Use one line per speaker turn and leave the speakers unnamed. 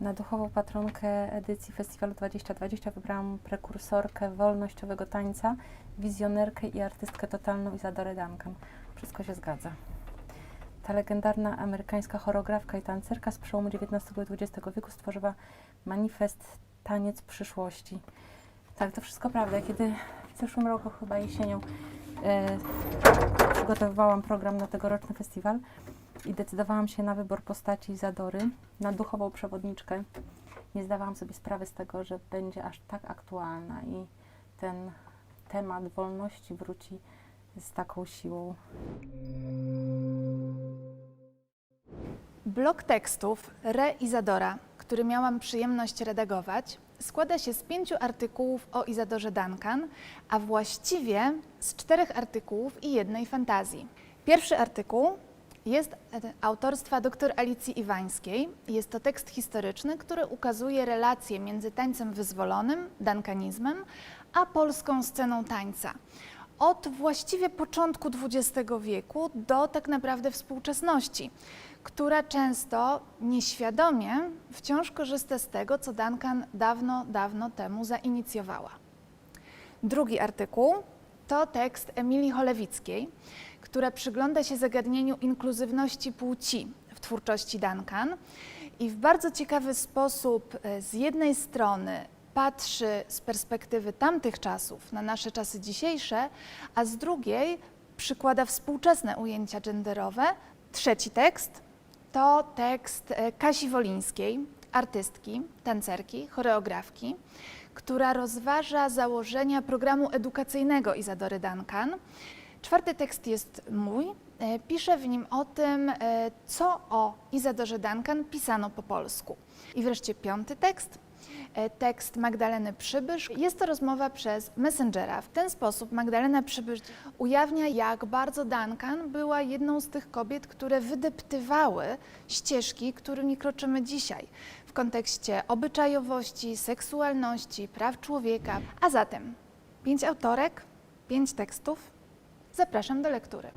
Na duchową patronkę edycji Festiwalu 2020 wybrałam prekursorkę wolnościowego tańca, wizjonerkę i artystkę totalną Izadorę Duncan. Wszystko się zgadza. Ta legendarna amerykańska choreografka i tancerka z przełomu XIX i XX wieku stworzyła manifest Taniec przyszłości. Tak, to wszystko prawda. Kiedy w zeszłym roku, chyba jesienią, przygotowywałam program na tegoroczny festiwal i decydowałam się na wybór postaci Zadory, na duchową przewodniczkę. Nie zdawałam sobie sprawy z tego, że będzie aż tak aktualna i ten temat wolności wróci z taką siłą.
Blok tekstów Re Izadora, który miałam przyjemność redagować, składa się z pięciu artykułów o Izadorze Duncan, a właściwie z czterech artykułów i jednej fantazji. Pierwszy artykuł jest autorstwa dr Alicji Iwańskiej. Jest to tekst historyczny, który ukazuje relacje między tańcem wyzwolonym, duncanizmem, a polską sceną tańca. Od właściwie początku XX wieku do tak naprawdę współczesności która często nieświadomie wciąż korzysta z tego, co Duncan dawno, dawno temu zainicjowała. Drugi artykuł to tekst Emilii Cholewickiej, która przygląda się zagadnieniu inkluzywności płci w twórczości Duncan i w bardzo ciekawy sposób e, z jednej strony patrzy z perspektywy tamtych czasów na nasze czasy dzisiejsze, a z drugiej przykłada współczesne ujęcia genderowe. Trzeci tekst to tekst e, Kasi Wolińskiej, artystki, tancerki, choreografki, która rozważa założenia programu edukacyjnego Izadory Duncan. Czwarty tekst jest mój. E, Piszę w nim o tym, e, co o Izadorze Duncan pisano po polsku. I wreszcie piąty tekst tekst Magdaleny Przybysz. Jest to rozmowa przez Messengera. W ten sposób Magdalena Przybysz ujawnia, jak bardzo Duncan była jedną z tych kobiet, które wydeptywały ścieżki, którymi kroczymy dzisiaj w kontekście obyczajowości, seksualności, praw człowieka. A zatem pięć autorek, pięć tekstów. Zapraszam do lektury.